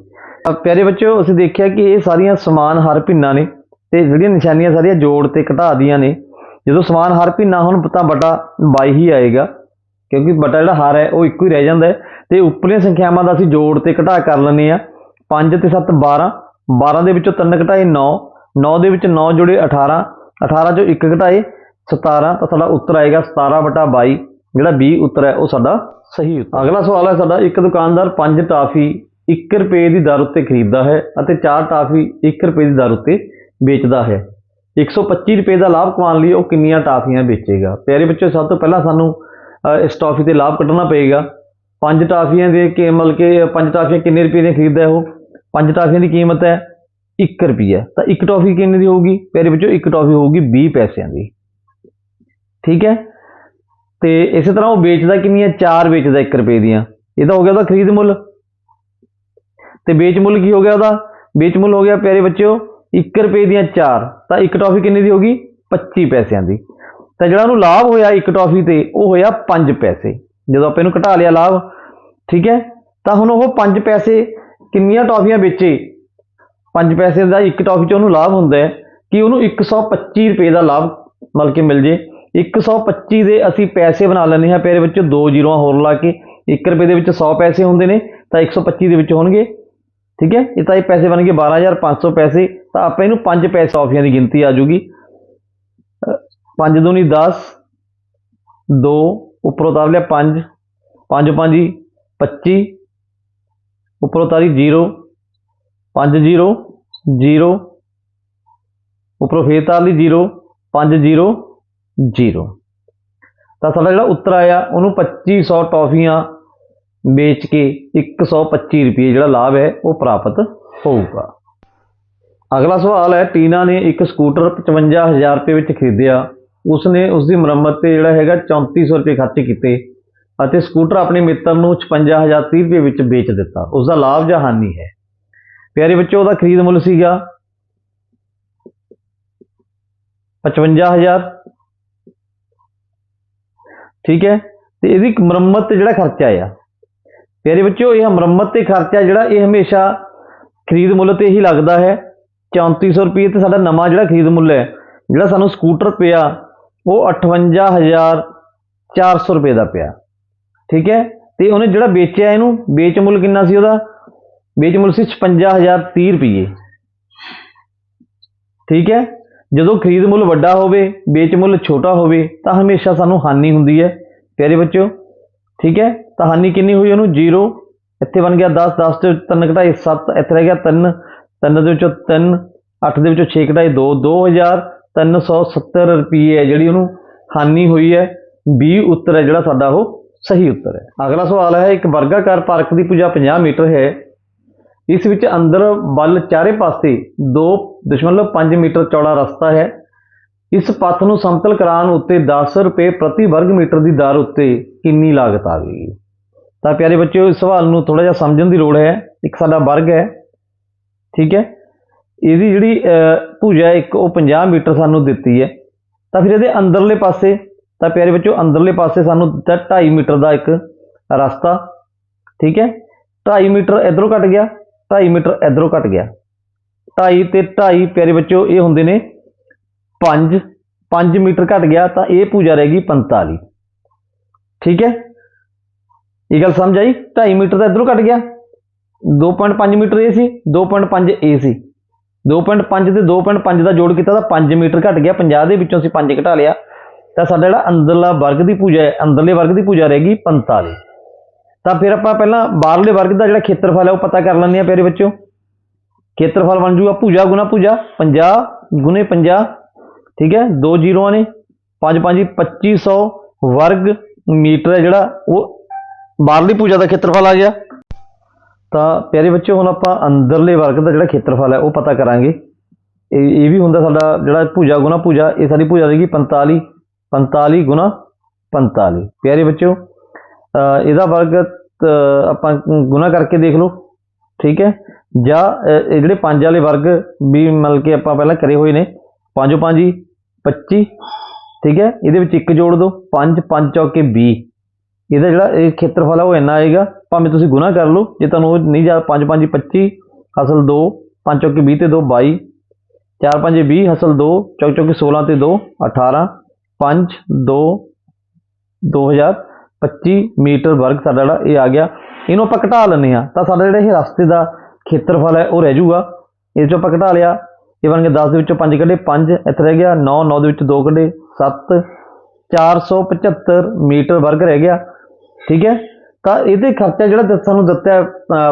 ਤਾਂ ਪਿਆਰੇ ਬੱਚਿਓ, ਅਸੀਂ ਦੇਖਿਆ ਕਿ ਇਹ ਸਾਰੀਆਂ ਸਮਾਨ ਹਰ ਭਿੰਨਾਂ ਨੇ ਤੇ ਜਿਹੜੀਆਂ ਨਿਸ਼ਾਨੀਆਂ ਸਾਰੀਆਂ ਜੋੜ ਤੇ ਘਟਾ ਦੀਆਂ ਨੇ। ਜਦੋਂ ਸਮਾਨ ਹਰ ਭਿੰਨਾ ਹੁਣ, ਤਾਂ ਬਟਾ 22 ਹੀ ਆਏਗਾ, ਕਿਉਂਕਿ ਬਟਾ ਜਿਹੜਾ ਹਰ ਹੈ, ਉਹ ਇੱਕੋ ਹੀ ਰਹਿ ਜਾਂਦਾ ਹੈ। ਤੇ ਉੱਪਰਲੀਆਂ ਸੰਖਿਆਵਾਂ ਦਾ ਅਸੀਂ ਜੋੜ ਤੇ ਘਟਾ ਕਰ ਲੈਂਦੇ ਆ 5 ਤੇ 7 12 12 ਦੇ ਵਿੱਚੋਂ 3 ਘਟਾਏ 9 9 ਦੇ ਵਿੱਚ 9 ਜੁੜੇ 18 18 ਚੋਂ 1 ਘਟਾਏ 17 ਤਾਂ ਸਾਡਾ ਉੱਤਰ ਆਏਗਾ 17 ਵਟਾ 22 ਜਿਹੜਾ 20 ਉੱਤਰ ਹੈ ਉਹ ਸਾਡਾ ਸਹੀ ਉੱਤਰ ਅਗਲਾ ਸਵਾਲ ਹੈ ਸਾਡਾ ਇੱਕ ਦੁਕਾਨਦਾਰ 5 ਟਾਫੀ 1 ਰੁਪਏ ਦੀ ਦਰ ਉੱਤੇ ਖਰੀਦਦਾ ਹੈ ਅਤੇ 4 ਟਾਫੀ 1 ਰੁਪਏ ਦੀ ਦਰ ਉੱਤੇ ਵੇਚਦਾ ਹੈ। 125 ਰੁਪਏ ਦਾ ਲਾਭ ਕਮਾਉਣ ਲਈ ਉਹ ਕਿੰਨੀਆਂ ਟਾਫੀਆਂ ਵੇਚੇਗਾ? ਪਿਆਰੇ ਬੱਚੋ ਸਭ ਤੋਂ ਪਹਿਲਾਂ ਸਾਨੂੰ ਇਸ ਟਾਫੀ ਤੇ ਲਾਭ ਕੱਢਣਾ ਪਏਗਾ। ਪੰਜ ਟਾਫੀਆਂ ਦੇ ਕੇ ਮਤਲਬ ਕਿ ਪੰਜ ਟਾਫੀਆਂ ਕਿੰਨੇ ਰੁਪਏ ਦੀਆਂ ਖਰੀਦਦਾ ਉਹ? ਪੰਜ ਟਾਫੀਆਂ ਦੀ ਕੀਮਤ ਹੈ 1 ਰੁਪਿਆ ਤਾਂ ਇੱਕ ਟਾਫੀ ਕਿੰਨੇ ਦੀ ਹੋਊਗੀ? ਪਿਆਰੇ ਬੱਚੋ ਇੱਕ ਟਾਫੀ ਹੋਊਗੀ 20 ਪੈਸਿਆਂ ਦੀ। ਠੀਕ ਹੈ? ਤੇ ਇਸੇ ਤਰ੍ਹਾਂ ਉਹ ਵੇਚਦਾ ਕਿੰਨੀਆਂ? ਚਾਰ ਵੇਚਦਾ 1 ਰੁਪਏ ਦੀਆਂ। ਇਹ ਤਾਂ ਹੋ ਗਿਆ ਉਹਦਾ ਖਰੀਦ ਮੁੱਲ। ਤੇ ਵੇਚ ਮੁੱਲ ਕੀ ਹੋ ਗਿਆ ਉਹਦਾ? ਵੇਚ ਮੁੱਲ ਹੋ ਗਿਆ ਪਿਆਰੇ ਬੱਚਿਓ 1 ਰੁਪਏ ਦੀਆਂ ਚਾਰ। ਤਾਂ ਇੱਕ ਟਾਫੀ ਕਿੰਨੇ ਦੀ ਹੋਗੀ 25 ਪੈਸਿਆਂ ਦੀ। ਤਾਂ ਜਿਹੜਾ ਉਹਨੂੰ ਲਾਭ ਹੋਇਆ ਇੱਕ ਟੌਫੀ ਤੇ, ਉਹ ਹੋਇਆ 5 ਪੈਸੇ। ਜਦੋਂ ਆਪਾਂ ਇਹਨੂੰ ਘਟਾ ਲਿਆ ਲਾਭ, ਠੀਕ ਹੈ? ਤਾਂ ਹੁਣ ਉਹ 5 ਪੈਸੇ ਕਿੰਨੀਆਂ ਟੌਫੀਆਂ ਵੇਚੇ? 5 ਪੈਸੇ ਦਾ ਇੱਕ ਟੌਫੀ ਚ ਉਹਨੂੰ ਲਾਭ ਹੁੰਦਾ ਹੈ ਕਿ ਉਹਨੂੰ 125 ਰੁਪਏ ਦਾ ਲਾਭ ਮਤਲਬ ਕਿ ਮਿਲ ਜੇ। 125 ਦੇ ਅਸੀਂ ਪੈਸੇ ਬਣਾ ਲੈਂਦੇ ਹਾਂ, ਫਿਰ ਇਹਦੇ ਵਿੱਚ ਦੋ ਜ਼ੀਰੋਆਂ ਹੋਰ ਲਾ ਕੇ 1 ਰੁਪਏ ਦੇ ਵਿੱਚ 100 ਪੈਸੇ ਹੁੰਦੇ ਨੇ, ਤਾਂ 125 ਦੇ ਵਿੱਚ ਹੋਣਗੇ। ਠੀਕ ਹੈ? ਇਹ ਤਾਂ ਇਹ ਪੈਸੇ ਬਣ ਗਏ 12500 ਪੈਸੇ, ਤਾਂ ਆਪਾਂ ਇਹਨੂੰ 5 ਪੈਸੇ ਟੌਫੀਆਂ ਦੀ ਗਿਣਤੀ ਆ ਜੂਗੀ 5 ਦੂਣੀ 10 2 ਉੱਪਰੋਂ ਉਤਾਰ ਲਿਆ 5 5 5 25 ਉੱਪਰੋਂ ਉਤਾਰੀ 0 5 0 0 ਉੱਪਰੋਂ ਫੇਰ ਉਤਾਰ ਲਈ 0 5 0 0 ਤਾਂ ਸਾਡਾ ਜਿਹੜਾ ਉੱਤਰ ਆਇਆ, ਉਹਨੂੰ 2500 ਟੌਫੀਆਂ ਵੇਚ ਕੇ 125 ਰੁਪਏ ਜਿਹੜਾ ਲਾਭ ਹੈ, ਉਹ ਪ੍ਰਾਪਤ ਹੋਊਗਾ। ਅਗਲਾ ਸਵਾਲ ਹੈ, ਟੀਨਾ ਨੇ ਇੱਕ ਸਕੂਟਰ 55000 ਰੁਪਏ ਵਿੱਚ ਖਰੀਦਿਆ। ਉਸਨੇ ਉਸ ਦੀ ਮੁਰੰਮਤ ਤੇ ਜਿਹੜਾ ਹੈਗਾ 3400 ਰੁਪਏ ਖਰਚ ਕੀਤੇ ਅਤੇ ਸਕੂਟਰ ਆਪਣੇ ਮਿੱਤਰ ਨੂੰ 56030 ਰੁਪਏ ਵਿੱਚ ਵੇਚ ਦਿੱਤਾ। ਉਸ ਦਾ ਲਾਭ ਜਾਂ ਹਾਨੀ ਹੈ? ਪਿਆਰੇ ਬੱਚੋ, ਉਹਦਾ ਖਰੀਦ ਮੁੱਲ ਸੀਗਾ 55000 ਠੀਕ ਹੈ? ਤੇ ਇਹਦੀ ਮੁਰੰਮਤ ਤੇ ਜਿਹੜਾ ਖਰਚਾ ਆ। ਪਿਆਰੇ ਬੱਚਿਓ, ਇਹ ਮੁਰੰਮਤ ਤੇ ਖਰਚਾ ਜਿਹੜਾ ਇਹ ਹਮੇਸ਼ਾ ਖਰੀਦ ਮੁੱਲ ਤੇ ਹੀ ਲੱਗਦਾ ਹੈ। 3400 ਰੁਪਏ ਤੇ ਸਾਡਾ ਨਵਾਂ ਜਿਹੜਾ ਖਰੀਦ ਮੁੱਲ ਹੈ, ਜਿਹੜਾ ਸਾਨੂੰ ਸਕੂਟਰ ਪਿਆ, ਉਹ 58400 ਰੁਪਏ ਦਾ ਪਿਆ। ਠੀਕ ਹੈ? ਤੇ ਉਹਨੇ ਜਿਹੜਾ ਵੇਚਿਆ ਇਹਨੂੰ, ਵੇਚ ਮੁੱਲ ਕਿੰਨਾ ਸੀ ਉਹਦਾ? ਵੇਚ ਮੁੱਲ ਸੀ 56030 ਰੁਪਏ। ਠੀਕ ਹੈ? ਜਦੋਂ ਖਰੀਦ ਮੁੱਲ ਵੱਡਾ ਹੋਵੇ, ਵੇਚ ਮੁੱਲ ਛੋਟਾ ਹੋਵੇ, ਤਾਂ ਹਮੇਸ਼ਾ ਸਾਨੂੰ ਹਾਨੀ ਹੁੰਦੀ ਹੈ। ਪਿਆਰੇ ਬੱਚਿਓ, ਠੀਕ ਹੈ? ਤਾਂ ਹਾਨੀ ਕਿੰਨੀ ਹੋਈ ਉਹਨੂੰ? 0 ਇੱਥੇ ਬਣ ਗਿਆ 10 10 ਤੇ 3 ਘਟਾਈ 7 ਇੱਥੇ ਰਹਿ ਗਿਆ 3 3 ਦੇ ਵਿੱਚੋਂ 3 8 ਦੇ ਵਿੱਚੋਂ 6 ਘਟਾਈ 2 2370 ਰੁਪਏ ਹੈ ਜਿਹੜੀ ਉਹਨੂੰ ਹਾਨੀ ਹੋਈ ਹੈ। 20 ਉੱਤਰ ਹੈ ਜਿਹੜਾ ਸਾਡਾ ਉਹ ਸਹੀ ਉੱਤਰ ਹੈ। ਅਗਲਾ ਸਵਾਲ ਹੈ, ਇੱਕ ਵਰਗਾਕਾਰ ਪਾਰਕ ਦੀ ਪੂਜਾ 50 ਮੀਟਰ ਹੈ। ਇਸ ਵਿੱਚ ਅੰਦਰ ਵੱਲ ਚਾਰੇ ਪਾਸੇ 2.5 ਮੀਟਰ ਚੌੜਾ ਰਸਤਾ ਹੈ। ਇਸ ਪੱਥ ਨੂੰ ਸਮਤਲ ਕਰਾਉਣ ਉੱਤੇ 10 ਰੁਪਏ ਪ੍ਰਤੀ ਵਰਗ ਮੀਟਰ ਦੀ ਦਰ ਉੱਤੇ ਕਿੰਨੀ ਲਾਗਤ ਆਵੇਗੀ ਤਾਂ ਪਿਆਰੇ ਬੱਚਿਓ ਇਸ ਸਵਾਲ ਨੂੰ ਥੋੜਾ ਜਿਹਾ ਸਮਝਣ ਦੀ ਲੋੜ ਹੈ। ਇੱਕ ਸਾਡਾ ਵਰਗ ਹੈ ਠੀਕ ਹੈ? ਇਹਦੀ ਜਿਹੜੀ ਅਹ, ਭੁਜਾ ਇੱਕ ਉਹ 50 ਮੀਟਰ ਸਾਨੂੰ ਦਿੱਤੀ ਹੈ। ਤਾਂ ਫਿਰ ਇਹਦੇ ਅੰਦਰਲੇ ਪਾਸੇ ਤਾਂ ਪਿਆਰੇ ਬੱਚਿਓ ਅੰਦਰਲੇ ਪਾਸੇ ਸਾਨੂੰ ਦਿੱਤਾ 2.5 ਮੀਟਰ ਦਾ ਇੱਕ ਰਸਤਾ ਠੀਕ ਹੈ? 2.5 ਮੀਟਰ ਇਧਰੋਂ ਕੱਟ ਗਿਆ। 2.5 ਮੀਟਰ ਇਧਰੋਂ ਕੱਟ ਗਿਆ। 2.5 ਤੇ 2.5 ਪਿਆਰੇ ਬੱਚਿਓ, ਇਹ ਹੁੰਦੇ ਨੇ 5 5 ਮੀਟਰ ਘਟ ਗਿਆ ਤਾਂ ਇਹ ਪੂਜਾ ਰਹਿ ਗਈ 45 ਠੀਕ ਹੈ? ਇਹ ਗੱਲ ਸਮਝ ਆਈ? 2.5 ਮੀਟਰ ਤਾਂ ਇਧਰੋਂ ਘਟ ਗਿਆ। 2.5 ਮੀਟਰ ਇਹ ਸੀ 2.5 ਇਹ ਸੀ। 2.5 ਤੇ 2.5 ਦਾ ਜੋੜ ਕੀਤਾ ਤਾਂ 5 ਮੀਟਰ ਘਟ ਗਿਆ। 50 ਦੇ ਵਿੱਚੋਂ ਅਸੀਂ 5 ਘਟਾ ਲਿਆ। ਤਾਂ ਸਾਡਾ ਜਿਹੜਾ ਅੰਦਰਲਾ ਵਰਗ ਦੀ ਪੂਜਾ ਹੈ, ਅੰਦਰਲੇ ਵਰਗ ਦੀ ਭੁਜਾ ਰਹੇਗੀ 45 ਤਾਂ ਫਿਰ ਆਪਾਂ ਪਹਿਲਾਂ ਬਾਹਰਲੇ ਵਰਗ ਦਾ ਜਿਹੜਾ ਖੇਤਰਫਲ ਹੈ ਉਹ ਪਤਾ ਕਰ ਲੈਂਦੇ ਆ ਪਿਆਰੇ ਬੱਚਿਓ ਖੇਤਰਫਲ ਬਣ ਜੂਗਾ ਭੁਜਾ ਗੁਣਾ ਭੁਜਾ 50 ਗੁਣੇ 50 ਠੀਕ ਹੈ, ਦੋ ਜ਼ੀਰੋਆਂ ਨੇ 5 5 2500 ਵਰਗ ਮੀਟਰ ਹੈ ਜਿਹੜਾ ਉਹ ਬਾਹਰਲੀ ਭੁਜਾ ਦਾ ਖੇਤਰਫਲ ਆ ਗਿਆ। ਤਾਂ ਪਿਆਰੇ ਬੱਚਿਓ, ਹੁਣ ਆਪਾਂ ਅੰਦਰਲੇ ਵਰਗ ਦਾ ਜਿਹੜਾ ਖੇਤਰਫਲ ਹੈ ਉਹ ਪਤਾ ਕਰਾਂਗੇ। ਇਹ ਇਹ ਵੀ ਹੁੰਦਾ ਸਾਡਾ ਜਿਹੜਾ ਭੁਜਾ ਗੁਣਾ ਭੁਜਾ, ਇਹ ਸਾਡੀ ਭੁਜਾ ਦੇਗੀ 45 45 ਗੁਣਾ 45 ਪਿਆਰੇ ਬੱਚਿਓ ਇਹਦਾ ਵਰਗ ਆਪਾਂ ਗੁਣਾ ਕਰਕੇ ਦੇਖ ਲਓ, ਠੀਕ ਹੈ? ਜਾਂ ਇਹ ਜਿਹੜੇ ਪੰਜ ਵਾਲੇ ਵਰਗ ਵੀ ਮਤਲਬ ਕਿ ਆਪਾਂ ਪਹਿਲਾਂ ਕਰੇ ਹੋਏ ਨੇ, ਪੰਜੋ ਪੰਜ ਹੀ 25 ਠੀਕ ਹੈ? ਇਹਦੇ ਵਿੱਚ ਇੱਕ ਜੋੜ ਦਿਓ 5 5 ਚੌਕੇ 20 ਇਹਦਾ ਜਿਹੜਾ ਇਹ ਖੇਤਰਫਲ ਆ ਉਹ ਇੰਨਾ ਆਏਗਾ, ਭਾਵੇਂ ਤੁਸੀਂ ਗੁਣਾ ਕਰ ਲਓ, ਜੇ ਤੁਹਾਨੂੰ ਉਹ ਨਹੀਂ ਜਾ 5 5 25 ਅਸਲ 2 5 ਚੌਕੇ 20 ਤੇ 2 22 4 5 20 ਅਸਲ 2 ਚੌਕ ਚੌਕੇ 16 ਤੇ 2 18 5 2 2025 ਮੀਟਰ ਵਰਗ ਸਾਡਾ ਜਿਹੜਾ ਇਹ ਆ ਗਿਆ, ਇਹਨੂੰ ਆਪਾਂ ਘਟਾ ਲੈਂਦੇ ਆ ਤਾਂ ਸਾਡਾ ਜਿਹੜਾ ਇਹ ਰਸਤੇ ਦਾ ਖੇਤਰਫਲ ਹੈ, ਉਹ ਰਹਿ ਜਾਊਗਾ। ਇਹ ਚੋਂ ਆਪਾਂ ਘਟਾ ਲਿਆ, ਇਹ ਬਣ ਗਿਆ 10 ਦੇ ਵਿੱਚੋਂ 5 ਕੱਢੇ 5 ਇੱਥੇ ਰਹਿ ਗਿਆ 9 9 ਦੇ ਵਿੱਚ 2 ਕੱਢੇ 7 475 ਮੀਟਰ ਵਰਗ ਰਹਿ ਗਿਆ। ਠੀਕ ਹੈ? ਤਾਂ ਇਹਦੇ ਖਰਚਾ ਜਿਹੜਾ ਸਾਨੂੰ ਦਿੱਤਾ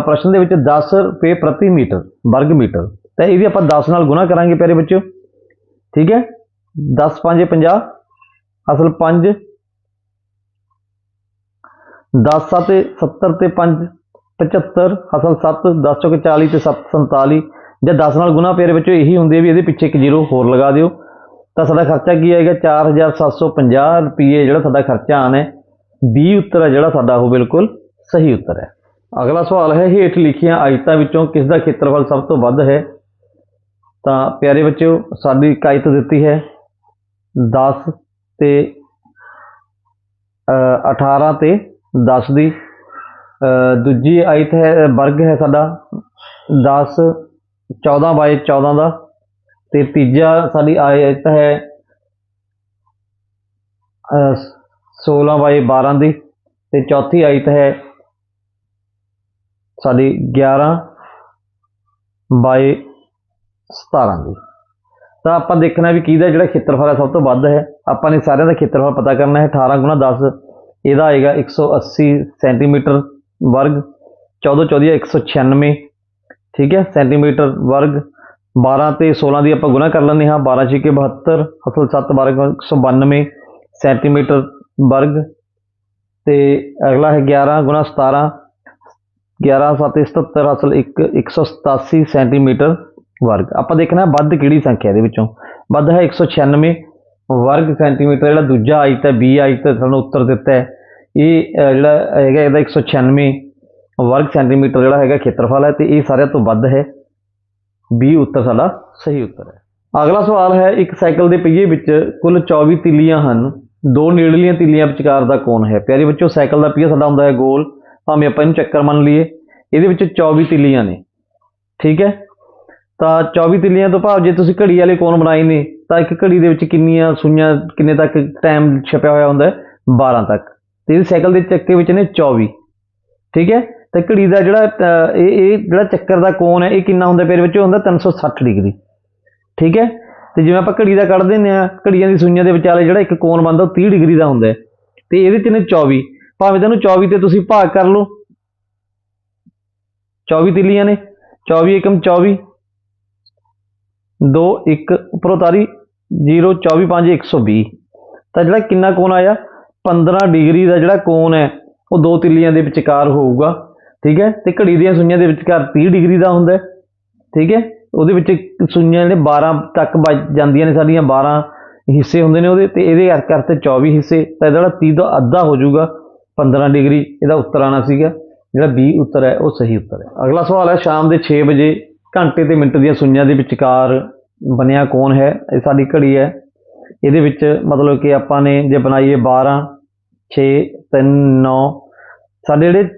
ਪ੍ਰਸ਼ਨ ਦੇ ਵਿੱਚ 10 ਰੁਪਏ ਪ੍ਰਤੀ ਮੀਟਰ, ਵਰਗ ਮੀਟਰ। ਤਾਂ ਇਹ ਵੀ ਆਪਾਂ 10 ਨਾਲ ਗੁਣਾ ਕਰਾਂਗੇ, ਪਿਆਰੇ ਬੱਚਿਓ। ਠੀਕ ਹੈ? 10 5 50 ਅਸਲ 5 10 7 70 ਤੇ 5 75 ਅਸਲ 7 10 ਚੌਕੇ 40 ਤੇ 7 47 ਜਾਂ 10 ਨਾਲ ਗੁਣਾ ਪਿਆਰੇ ਵਿੱਚੋਂ ਇਹੀ ਹੁੰਦੇ ਆ ਵੀ ਇਹਦੇ ਪਿੱਛੇ ਇੱਕ ਜ਼ੀਰੋ ਹੋਰ ਲਗਾ ਦਿਓ। ਤਾਂ ਸਾਡਾ ਖਰਚਾ ਕੀ ਆਏਗਾ? 4750 ਰੁਪਏ ਜਿਹੜਾ ਸਾਡਾ ਖਰਚਾ ਆਣਾ ਹੈ। 20 ਉੱਤਰ ਹੈ ਜਿਹੜਾ ਸਾਡਾ ਉਹ ਬਿਲਕੁਲ ਸਹੀ ਉੱਤਰ ਹੈ। ਅਗਲਾ ਸਵਾਲ ਹੈ ਹੇਠ ਲਿਖੀਆਂ ਆਇਤਾਂ ਵਿੱਚੋਂ ਕਿਸ ਦਾ ਖੇਤਰਫਲ ਸਭ ਤੋਂ ਵੱਧ ਹੈ? ਤਾਂ ਪਿਆਰੇ ਬੱਚਿਓ ਸਾਡੀ ਇਕਾਇਤ ਦਿੱਤੀ ਹੈ 10 ਤੇ ਅ, 18 ਤੇ 10 ਦੀ ਦੂਜੀ ਆਇਤ ਹੈ ਵਰਗ ਹੈ ਸਾਡਾ 10 14 ਬਾਈ 14 ਦਾ। ਤੇ ਤੀਜਾ ਸਾਡੀ ਆਇਤ ਹੈ ਅ, 16 ਬਾਈ 12 ਦੀ। ਤੇ ਚੌਥੀ ਆਇਤ ਹੈ ਸਾਡੀ 11 ਬਾਈ 17 ਦੀ। ਤਾਂ ਆਪਾਂ ਦੇਖਣਾ ਵੀ ਕਿਹਦਾ ਜਿਹੜਾ ਖੇਤਰਫਲ ਹੈ ਸਭ ਤੋਂ ਵੱਧ ਹੈ। ਆਪਾਂ ਨੇ ਸਾਰਿਆਂ ਦਾ ਖੇਤਰਫਲ ਪਤਾ ਕਰਨਾ ਹੈ 18 ਗੁਣਾ 10 ਇਹਦਾ ਆਏਗਾ 180 ਸੈਂਟੀਮੀਟਰ ਵਰਗ 14 14 196 ਠੀਕ ਹੈ, ਸੈਂਟੀਮੀਟਰ ਵਰਗ 12 ਤੇ 16 ਦੀ ਆਪਾਂ ਗੁਣਾ ਕਰ ਲੈਂਦੇ ਹਾਂ 12 ਛਿਕੇ 72 ਅਸਲ 7 12 192 ਸੈਂਟੀਮੀਟਰ ਵਰਗ, ਤੇ ਅਗਲਾ ਹੈ 11 ਗੁਣਾ 17 11 7 77 ਅਸਲ 1 187 ਸੈਂਟੀਮੀਟਰ ਵਰਗ। ਆਪਾਂ ਦੇਖਣਾ ਵੱਧ ਕਿਹੜੀ ਸੰਖਿਆ ਦੇ ਵਿੱਚੋਂ? ਵੱਧ ਹੈ 196 ਵਰਗ ਸੈਂਟੀਮੀਟਰ ਜਿਹੜਾ ਦੂਜਾ ਆਇਤ ਹੈ ਬੀ ਆਇਤ ਹੈ ਸਾਨੂੰ ਉੱਤਰ ਦਿੱਤਾ ਹੈ। ਇਹ ਜਿਹੜਾ ਹੈਗਾ ਇਹਦਾ 196 ਵਰਗ ਸੈਂਟੀਮੀਟਰ ਜਿਹੜਾ ਹੈਗਾ ਖੇਤਰਫਲ ਹੈ ਤੇ ਇਹ ਸਾਰਿਆਂ ਤੋਂ ਵੱਧ ਹੈ। ਬੀ ਉੱਤਰ ਸਾਡਾ ਸਹੀ ਉੱਤਰ ਹੈ। ਅਗਲਾ ਸਵਾਲ ਹੈ, ਇੱਕ ਸਾਈਕਲ ਦੇ ਪਹੀਏ ਵਿੱਚ ਕੁੱਲ 24 ਤਿੱਲੀਆਂ ਹਨ। ਦੋ ਨੇੜਲੀਆਂ ਤਿੱਲੀਆਂ ਵਿਚਕਾਰ ਦਾ ਕੋਣ ਹੈ। ਪਿਆਰੇ ਬੱਚੋ ਸਾਈਕਲ ਦਾ ਪਹੀਆ ਸਾਡਾ ਹੁੰਦਾ ਹੈ ਗੋਲ। ਭਾਵੇਂ ਆਪਾਂ ਇਹਨੂੰ ਚੱਕਰ ਮੰਨ ਲਈਏ, ਇਹਦੇ ਵਿੱਚ 24 ਤਿੱਲੀਆਂ ਨੇ। ਠੀਕ ਹੈ? ਤਾਂ 24 ਤਿੱਲੀਆਂ ਤੋਂ ਭਾਵ ਜੇ ਤੁਸੀਂ ਘੜੀ ਵਾਲੇ ਕੋਣ ਬਣਾਏ ਨੇ, ਤਾਂ ਇੱਕ ਘੜੀ ਦੇ ਵਿੱਚ ਕਿੰਨੀਆਂ ਸੂਈਆਂ, ਕਿੰਨੇ ਤੱਕ ਟਾਈਮ ਛਪਿਆ ਹੋਇਆ ਹੁੰਦਾ ਹੈ? 12 ਤੱਕ। ਤੇ ਇਹ ਸਾਈਕਲ ਦੇ ਚੱਕੇ ਵਿੱਚ ਨੇ 24 ਠੀਕ ਹੈ? ਤੇ ਘੜੀ ਦਾ ਜਿਹੜਾ ਇਹ ਇਹ ਜਿਹੜਾ ਚੱਕਰ ਦਾ ਕੋਣ ਹੈ, ਇਹ ਕਿੰਨਾ ਹੁੰਦਾ ਪਿਆਰੇ ਬੱਚੋ ਹੁੰਦਾ 360 ਡਿਗਰੀ। ਠੀਕ ਹੈ? ਤੇ ਜਿਵੇਂ ਆਪਾਂ ਘੜੀ ਦਾ ਕੱਢ ਦਿੰਦੇ ਆ ਘੜੀਆਂ ਦੀ ਸੂਈਆਂ ਦੇ ਵਿਚਾਲੇ ਜਿਹੜਾ ਇੱਕ ਕੋਣ ਬਣਦਾ, ਉਹ 30 ਡਿਗਰੀ ਦਾ ਹੁੰਦਾ ਹੈ। ਤੇ ਇਹਦੇ ਚ ਨੇ 24 ਭਾਵੇਂ ਤੈਨੂੰ 24 ਤੇ ਤੁਸੀਂ ਭਾਗ ਕਰ ਲਓ। 24 ਤਿੱਲੀਆਂ ਨੇ। 24 ਏਕਮ 24 2 1 ਉੱਪਰੋਂ ਤਾਰੀ 0 24 5 120 ਤਾਂ ਜਿਹੜਾ ਕਿੰਨਾ ਕੋਣ ਆਇਆ? 15 ਡਿਗਰੀ ਦਾ ਜਿਹੜਾ ਕੋਣ ਹੈ, ਉਹ ਦੋ ਤਿੱਲੀਆਂ ਦੇ ਵਿਚਕਾਰ ਹੋਊਗਾ, ਠੀਕ ਹੈ? ਤੇ ਘੜੀ ਦੀਆਂ ਸੂਈਆਂ ਦੇ ਵਿਚਕਾਰ 30 ਡਿਗਰੀ ਦਾ ਹੁੰਦਾ ਠੀਕ ਹੈ? ਉਹਦੇ ਵਿੱਚ ਸੂਈਆਂ ਜਿਹੜੇ 12 ਤੱਕ ਵੱਜ ਜਾਂਦੀਆਂ ਨੇ, ਸਾਡੀਆਂ 12 ਹਿੱਸੇ ਹੁੰਦੇ ਨੇ ਉਹਦੇ, ਤੇ ਇਹਦੇ ਕਰ- ਕਰਤੇ 24 ਹਿੱਸੇ, ਤਾਂ ਇਹਦਾ ਜਿਹੜਾ 30 ਦਾ ਅੱਧਾ ਹੋ ਜਾਊਗਾ 15 ਡਿਗਰੀ, ਇਹਦਾ ਉੱਤਰ ਆਣਾ ਸੀਗਾ, ਜਿਹੜਾ 20 ਉੱਤਰ ਹੈ, ਉਹ ਸਹੀ ਉੱਤਰ ਹੈ। ਅਗਲਾ ਸਵਾਲ ਹੈ, ਸ਼ਾਮ ਦੇ 6 ਵਜੇ ਘੰਟੇ ਤੇ ਮਿੰਟ ਦੀਆਂ ਸੂਈਆਂ ਦੇ ਵਿਚਕਾਰ ਬਣਿਆ ਕੋਣ ਹੈ? ਇਹ ਸਾਡੀ ਘੜੀ ਹੈ। ਇਹਦੇ ਵਿੱਚ ਮਤਲਬ ਕਿ ਆਪਾਂ ਨੇ ਜੇ ਬਣਾਈਏ 12 6 3 9 ਸਾਡੇ ਜਿਹੜੇ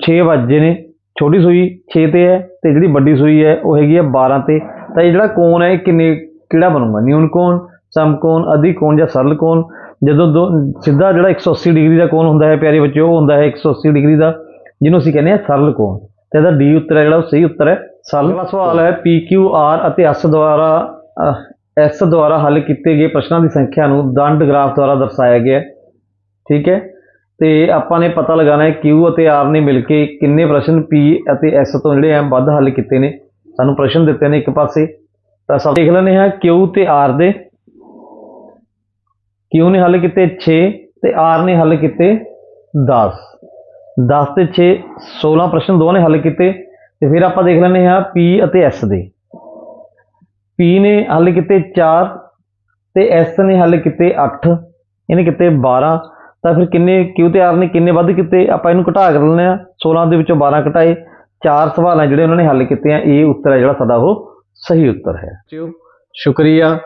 6 ਵਜੇ ਨੇ, ਛੋਟੀ ਸੂਈ 6 ਤੇ ਹੈ ਤੇ ਜਿਹੜੀ ਵੱਡੀ ਸੂਈ ਹੈ ਉਹ ਹੈਗੀ ਹੈ 12 ਤੇ। ਤਾਂ ਇਹ ਜਿਹੜਾ ਕੋਣ ਹੈ, ਇਹ ਕਿੰਨੇ, ਕਿਹੜਾ ਬਣੂਗਾ? ਨਿਊਨ ਕੋਣ ਸਮਕੋਣ ਅਧਿਕ ਕੋਣ ਜਾਂ ਸਰਲ ਕੋਣ? ਜਦੋਂ ਦੋ, ਸਿੱਧਾ ਜਿਹੜਾ 180 ਡਿਗਰੀ ਦਾ ਕੋਣ ਹੁੰਦਾ ਹੈ ਪਿਆਰੇ ਬੱਚਿਓ, ਉਹ ਹੁੰਦਾ ਹੈ 180 ਡਿਗਰੀ ਦਾ, ਜਿਹਨੂੰ ਅਸੀਂ ਕਹਿੰਦੇ ਹਾਂ ਸਰਲ ਕੋਣ। ਤੇ ਇਹਦਾ ਡੀ ਉੱਤਰ ਹੈ, ਜਿਹੜਾ ਉਹ ਸਹੀ ਉੱਤਰ ਹੈ। ਸਰਲ ਅਗਲਾ ਸਵਾਲ ਹੈ, ਪੀ ਕਿਊ ਆਰ ਅਤੇ ਐਸ ਦੁਆਰਾ ਐਸ ਦੁਆਰਾ ਹੱਲ ਕੀਤੇ ਗਏ ਪ੍ਰਸ਼ਨਾਂ ਦੀ ਸੰਖਿਆ ਨੂੰ ਦੰਡ ਗ੍ਰਾਫ ਦੁਆਰਾ ਦਰਸਾਇਆ ਗਿਆ ਹੈ। ਠੀਕ ਹੈ? ਤੇ ਆਪਾਂ ਨੇ ਪਤਾ ਲਗਾਉਣਾ ਹੈ, ਕਿਊ ਅਤੇ ਆਰ ਨੇ ਮਿਲ ਕੇ ਕਿੰਨੇ ਪ੍ਰਸ਼ਨ ਪੀ ਅਤੇ ਐਸ ਤੋਂ ਜਿਹੜੇ ਆ ਵੱਧ ਹੱਲ ਕੀਤੇ ਨੇ। ਸਾਨੂੰ ਪ੍ਰਸ਼ਨ ਦਿੱਤੇ ਨੇ ਇੱਕ ਪਾਸੇ। ਤਾਂ ਸਭ ਦੇਖ ਲੈਂਦੇ ਹਾਂ, ਕਿਊ ਤੇ ਆਰ ਦੇ। ਕਿਊ ਨੇ ਹੱਲ ਕੀਤੇ 6 ਤੇ ਆਰ ਨੇ ਹੱਲ ਕੀਤੇ 10 10 ਤੇ 6 16 ਪ੍ਰਸ਼ਨ ਦੋਵਾਂ ਨੇ ਹੱਲ ਕੀਤੇ। ਤੇ ਫਿਰ ਆਪਾਂ ਦੇਖ ਲੈਂਦੇ ਹਾਂ ਪੀ ਅਤੇ ਐਸ ਦੇ। ਪੀ ਨੇ ਹੱਲ ਕੀਤੇ 4 ਤੇ ਐਸ ਨੇ ਹੱਲ ਕੀਤੇ 8 ਇਹਨੇ ਕੀਤੇ 12 ਤਾਂ ਫਿਰ ਕਿੰਨੇ ਕਿਊ ਤੇ ਆਰ ਨੇ ਕਿੰਨੇ ਵੱਧ ਕੀਤੇ? ਆਪਾਂ ਇਹਨੂੰ ਘਟਾ ਕਰ ਲੈਂਦੇ ਹਾਂ। 16 ਦੇ ਵਿੱਚੋਂ 12 ਘਟਾਏ। ਚਾਰ ਸਵਾਲ ਆ ਜਿਹੜੇ ਉਹਨਾਂ ਨੇ ਹੱਲ ਕੀਤੇ ਆ, ਇਹ ਉੱਤਰ ਹੈ ਜਿਹੜਾ ਸਾਡਾ ਉਹ ਸਹੀ ਉੱਤਰ ਹੈ। ਸ਼ੁਕਰੀਆ।